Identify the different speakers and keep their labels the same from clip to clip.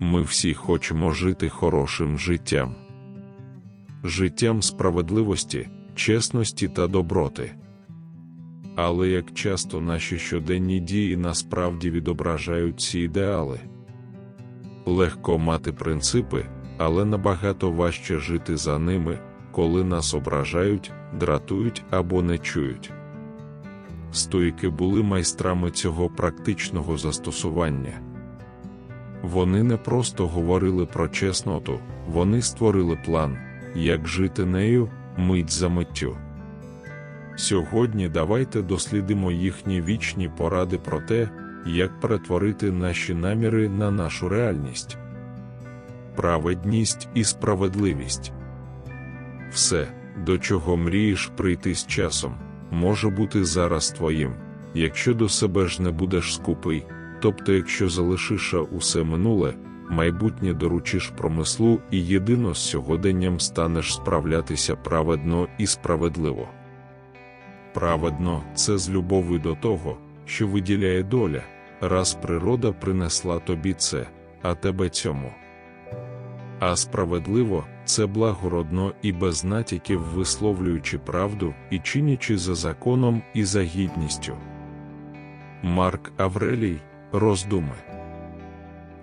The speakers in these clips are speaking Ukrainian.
Speaker 1: ми всі хочемо жити хорошим життям. Життям справедливості, чесності та доброти. Але як часто наші щоденні дії насправді відображають ці ідеали? Легко мати принципи, але набагато важче жити за ними, коли нас ображають, дратують або не чують. Стоїки були майстрами цього практичного застосування. Вони не просто говорили про чесноту, вони створили план, як жити нею мить за миттю. Сьогодні давайте дослідимо їхні вічні поради про те, як перетворити наші наміри на нашу реальність. Праведність і справедливість. Все, до чого мрієш прийти з часом, може бути зараз твоїм, якщо до себе ж не будеш скупий, тобто якщо залишиш усе минуле, майбутнє доручиш промислу і єдино з сьогоденням станеш справлятися праведно і справедливо. Праведно це з любові до того, що виділяє доля, раз природа принесла тобі це, а тебе цьому. А справедливо це благородно і без натяків висловлюючи правду і чинячи за законом і за гідністю. Марк Аврелій роздуми.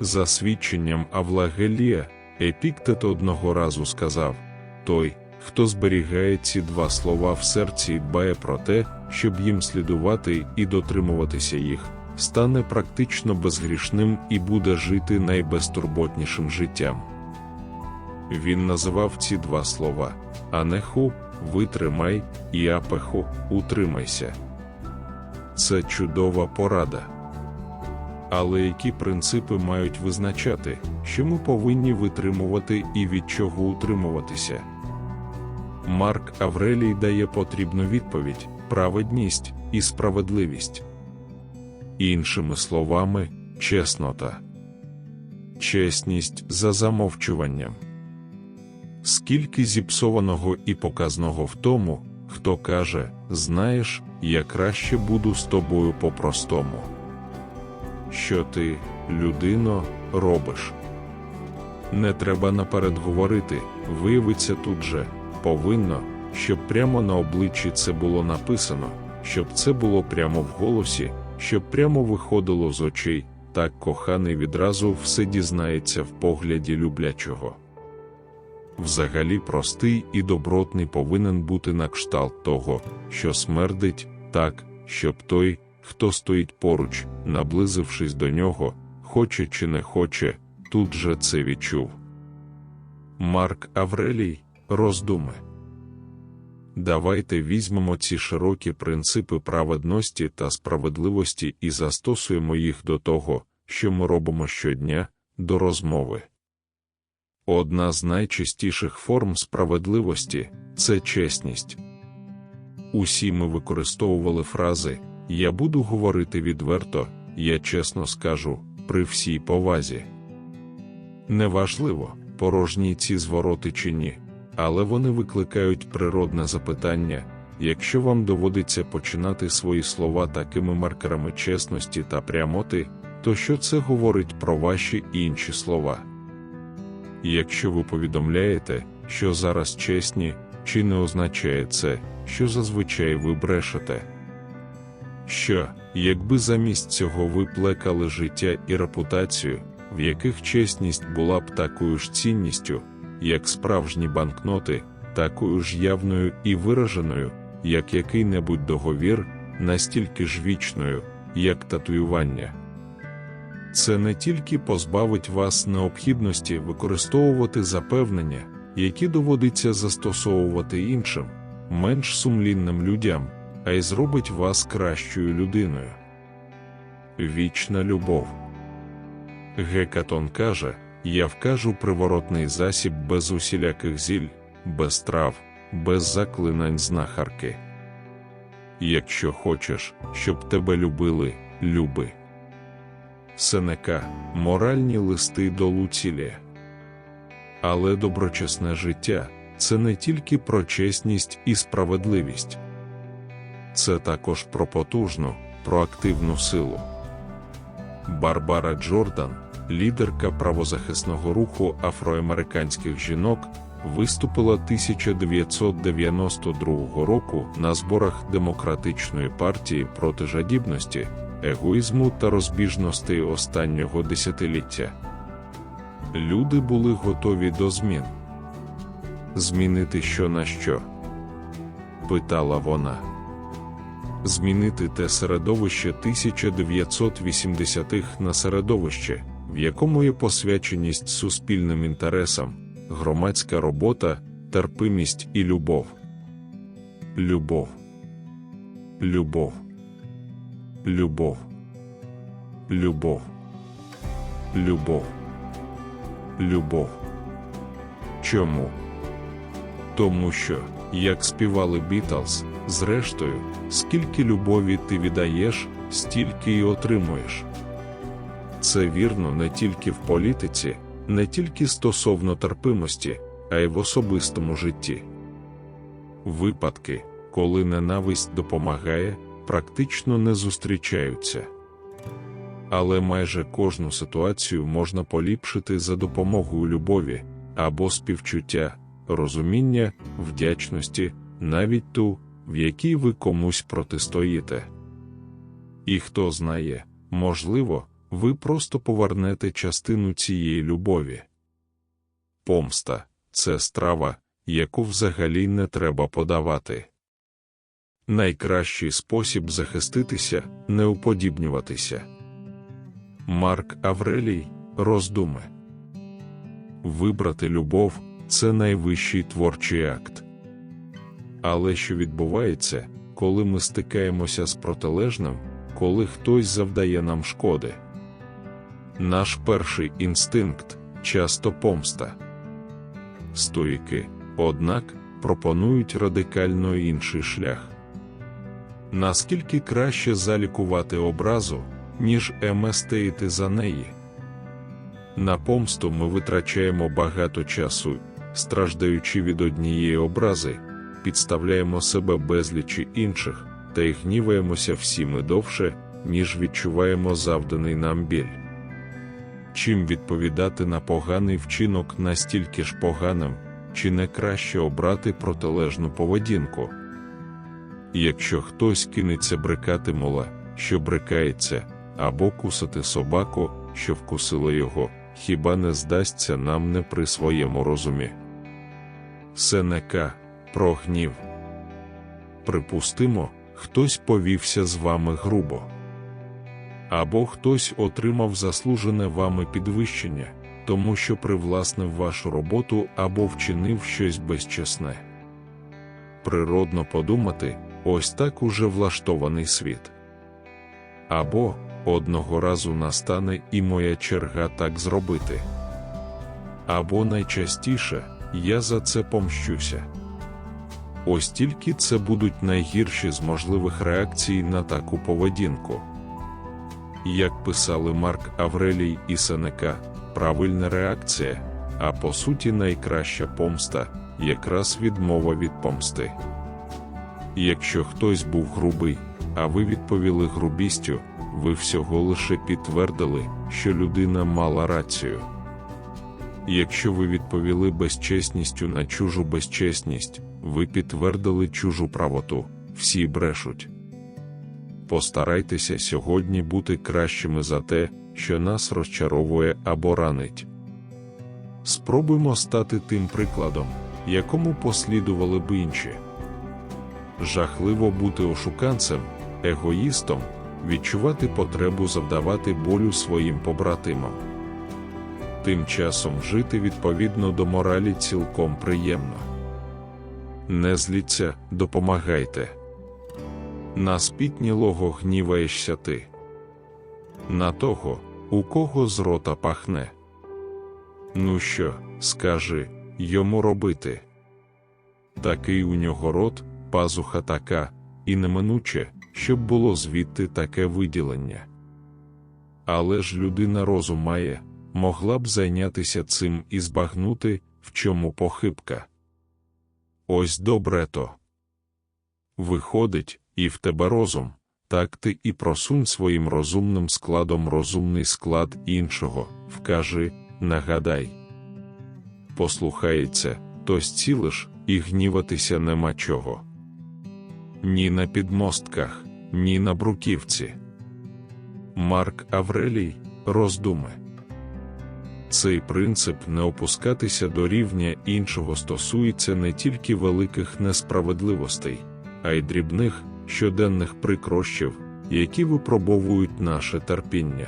Speaker 1: За свідченням Авлагелія, Епіктет одного разу сказав Той, хто зберігає ці два слова в серці дбає про те, щоб їм слідувати і дотримуватися їх, стане практично безгрішним і буде жити найбезтурботнішим життям. Він називав ці два слова Анеху витримай і апеху утримайся. Це чудова порада. Але які принципи мають визначати, що ми повинні витримувати і від чого утримуватися? Марк Аврелій дає потрібну відповідь: праведність і справедливість. Іншими словами, чеснота, чесність за замовчуванням. Скільки зіпсованого і показного в тому, хто каже, знаєш, я краще буду з тобою по-простому. Що ти, людино, робиш? Не треба наперед говорити, виявиться тут же, повинно, щоб прямо на обличчі це було написано, щоб це було прямо в голосі, щоб прямо виходило з очей, так коханий відразу все дізнається в погляді люблячого. Взагалі простий і добротний повинен бути на кшталт того, що смердить, так, щоб той, хто стоїть поруч, наблизившись до нього, хоче чи не хоче, тут же це відчув. Марк Аврелій роздуми. Давайте візьмемо ці широкі принципи праведності та справедливості і застосуємо їх до того, що ми робимо щодня, до розмови. Одна з найчастіших форм справедливості це чесність. Усі ми використовували фрази Я буду говорити відверто, я чесно скажу, при всій повазі. Неважливо, порожні ці звороти чи ні, але вони викликають природне запитання якщо вам доводиться починати свої слова такими маркерами чесності та прямоти, то що це говорить про ваші інші слова? Якщо ви повідомляєте, що зараз чесні, чи не означає це, що зазвичай ви брешете? Що, якби замість цього ви плекали життя і репутацію, в яких чесність була б такою ж цінністю, як справжні банкноти, такою ж явною і вираженою, як який-небудь договір, настільки ж вічною, як татуювання? Це не тільки позбавить вас необхідності використовувати запевнення, які доводиться застосовувати іншим, менш сумлінним людям, а й зробить вас кращою людиною. Вічна любов. Гекатон каже: Я вкажу приворотний засіб без усіляких зіль, без трав, без заклинань знахарки. Якщо хочеш, щоб тебе любили, люби. Сенека моральні листи до Луцілія. Але доброчесне життя це не тільки про чесність і справедливість, це також про потужну, проактивну силу. Барбара Джордан, лідерка правозахисного руху афроамериканських жінок, виступила 1992 року на зборах Демократичної партії проти жадібності, егоїзму та розбіжностей останнього десятиліття. Люди були готові до змін. Змінити що на що? питала вона. Змінити те середовище 1980-х на середовище, в якому є посвяченість суспільним інтересам, громадська робота, терпимість і любов. Любов. Любов. Любов. Любов. Любов. Любов. Чому? Тому що, як співали Бітлз, зрештою, скільки любові ти віддаєш, стільки й отримуєш. Це вірно не тільки в політиці, не тільки стосовно терпимості, а й в особистому житті. Випадки, коли ненависть допомагає, практично не зустрічаються. Але майже кожну ситуацію можна поліпшити за допомогою любові або співчуття, розуміння, вдячності, навіть ту, в якій ви комусь протистоїте. І хто знає, можливо, ви просто повернете частину цієї любові. Помста це страва, яку взагалі не треба подавати. Найкращий спосіб захиститися не уподібнюватися. Марк Аврелій роздуми Вибрати любов це найвищий творчий акт. Але що відбувається, коли ми стикаємося з протилежним, коли хтось завдає нам шкоди? Наш перший інстинкт часто помста. Стоїки, однак, пропонують радикально інший шлях. Наскільки краще залікувати образу, ніж еместеїти за неї? На помсту ми витрачаємо багато часу, страждаючи від однієї образи, підставляємо себе безлічі інших та й гніваємося всі ми довше, ніж відчуваємо завданий нам біль. Чим відповідати на поганий вчинок настільки ж поганим, чи не краще обрати протилежну поведінку? Якщо хтось кинеться брикати мола, що брикається, або кусати собаку, що вкусила його, хіба не здасться нам не при своєму розумі? Сенека про гнів. Припустимо, хтось повівся з вами грубо або хтось отримав заслужене вами підвищення, тому що привласнив вашу роботу або вчинив щось безчесне. Природно подумати, ось так уже влаштований світ. Або одного разу настане і моя черга так зробити. Або найчастіше я за це помщуся. Ось тільки це будуть найгірші з можливих реакцій на таку поведінку. Як писали Марк Аврелій і Сенека, правильна реакція, а по суті, найкраща помста якраз відмова від помсти. Якщо хтось був грубий, а ви відповіли грубістю, ви всього лише підтвердили, що людина мала рацію. Якщо ви відповіли безчесністю на чужу безчесність, ви підтвердили чужу правоту, всі брешуть постарайтеся сьогодні бути кращими за те, що нас розчаровує або ранить. Спробуймо стати тим прикладом, якому послідували б інші. Жахливо бути ошуканцем, егоїстом, відчувати потребу завдавати болю своїм побратимам. Тим часом жити відповідно до моралі цілком приємно. Не зліться, допомагайте на спітнілого гніваєшся ти, на того, у кого з рота пахне. Ну що, скажи йому робити? Такий у нього рот, пазуха така, і неминуче, щоб було звідти таке виділення. Але ж людина розум має, могла б зайнятися цим і збагнути, в чому похибка. Ось добре то. Виходить, і в тебе розум, Так ти і просунь своїм розумним складом розумний склад іншого, вкажи, нагадай. Послухається, то зцілиш, і гніватися нема чого. Ні на підмостках, ні на бруківці. Марк Аврелій, роздуми. Цей принцип не опускатися до рівня іншого стосується не тільки великих несправедливостей, а й дрібних щоденних прикрощів, які випробовують наше терпіння.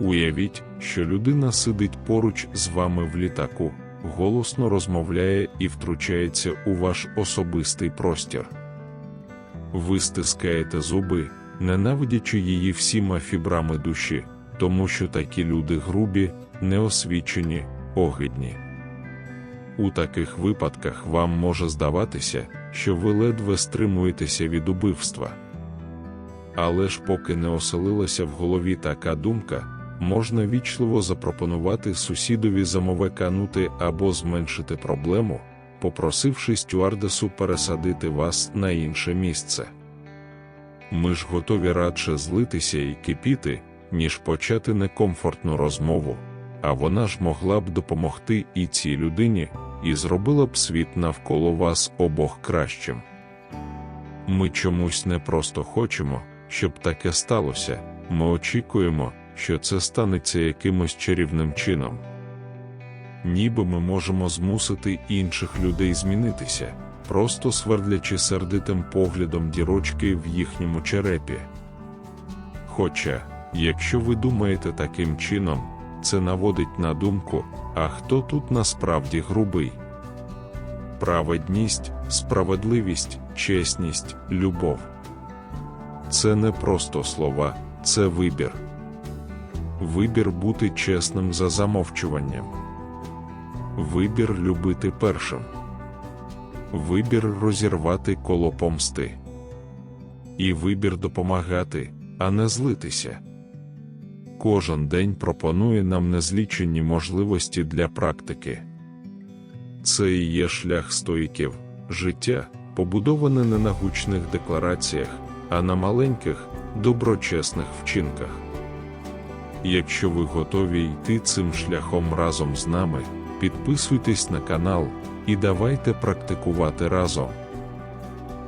Speaker 1: Уявіть, що людина сидить поруч з вами в літаку, голосно розмовляє і втручається у ваш особистий простір. Ви стискаєте зуби, ненавидячи її всіма фібрами душі, тому що такі люди грубі, неосвічені, огидні. У таких випадках вам може здаватися, що ви ледве стримуєтеся від убивства. Але ж поки не оселилася в голові така думка, можна вічливо запропонувати сусідові замовеканути або зменшити проблему, попросивши стюардесу пересадити вас на інше місце. Ми ж готові радше злитися і кипіти, ніж почати некомфортну розмову, а вона ж могла б допомогти і цій людині, і зробила б світ навколо вас обох кращим. Ми чомусь не просто хочемо, щоб таке сталося, ми очікуємо, що це станеться якимось чарівним чином. Ніби ми можемо змусити інших людей змінитися, просто свердлячи сердитим поглядом дірочки в їхньому черепі. Хоча, якщо ви думаєте таким чином, це наводить на думку, а хто тут насправді грубий? Праведність, справедливість, чесність, любов. Це не просто слова, це вибір. Вибір бути чесним за замовчуванням. Вибір любити першим. Вибір розірвати коло помсти. І вибір допомагати, а не злитися. Кожен день пропонує нам незліченні можливості для практики. Це і є шлях стоїків, життя, побудоване не на гучних деклараціях, а на маленьких, доброчесних вчинках. Якщо ви готові йти цим шляхом разом з нами, підписуйтесь на канал і давайте практикувати разом.